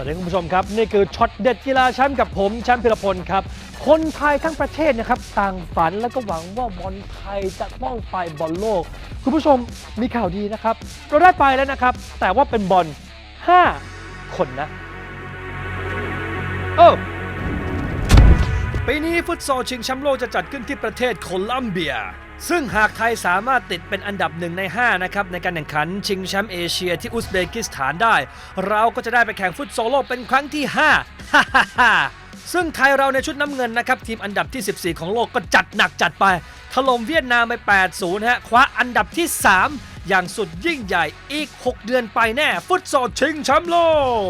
วัสดีคุณผู้ชมครับ นี่คือช็อตเด็ดกีฬาแชมป์กับผมแชมป์พิรพลครับ คนไทยทั้งประเทศนะครับ ต่างฝันและก็หวังว่าบอลไทยจะต้องไปบอลโลก คุณผู้ชมมีข่าวดีนะครับ เราได้ไปแล้วนะครับ แต่ว่าเป็นบอล5 คนนะ เออ ปีนี้ฟุตซอลชิงแชมป์โลกจะจัดขึ้นที่ประเทศโคลัมเบีย ซึ่งหากไทยสามารถติดเป็นอันดับหนึ่งใน 5 นะครับ ในการแข่งขันชิงแชมป์เอเชียที่อุซเบกิสถานได้ เราก็จะได้ไปแข่งฟุตซอลโลกเป็นครั้งที่ 5 ฮ่าฮ่าฮ่าซึ่งไทยเราในชุดน้ำเงินนะครับ ทีมอันดับที่ 14 ของโลกก็จัดหนักจัดไปถล่มเวียดนามไป 8-0 ฮะคว้าอันดับที่ 3 อย่างสุดยิ่งใหญ่อีก 6 เดือนไปแน่ ฟุตซอลชิงแชมป์โล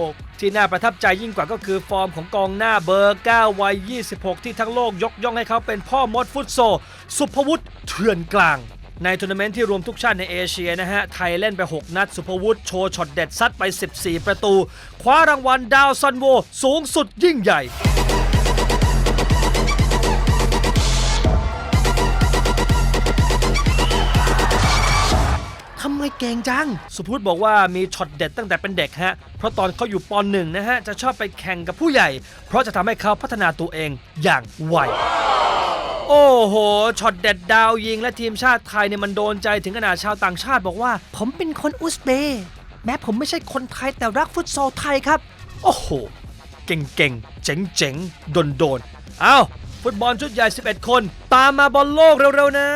ก ที่น่าประทับใจยิ่งกว่าก็คือฟอร์มของกองหน้าเบอร์ 9 วัย 26 ที่ทั้งโลกยกย่องให้เขาเป็นพ่อมดฟุตซอลสุภวุฒิเถื่อนกลางในทัวร์นาเมนต์ที่รวมทุกชาติในเอเชียนะฮะ ไทยเล่นไป 6 นัด สุภวุฒิโชว์ช็อตเด็ดซัดไป 14 ประตู คว้ารางวัลดาวซันโว สูงสุดยิ่งใหญ่ ไมเก่งจัง สุพุทธบอกว่ามีช็อตเด็ดตั้งแต่เป็นเด็กฮะ เพราะตอนเขาอยู่ปหนึ่งนะฮะ จะชอบไปแข่งกับผู้ใหญ่ เพราะจะทำให้เขาพัฒนาตัวเองอย่างไวโอ้โห ช็อตเด็ดดาวยิงและทีมชาติไทยเนี่ยมันโดนใจถึงขนาดชาวต่างชาติบอกว่า ผมเป็นคนอุซเบย์แม้ผมไม่ใช่คนไทยแต่รักฟุตซอลไทยครับ โอ้โห เก่งๆ เจ๋งๆ โดนๆ เอาฟุตบอลชุดใหญ่ 11 คน ตามมาบอลโลกเร็วๆ นะ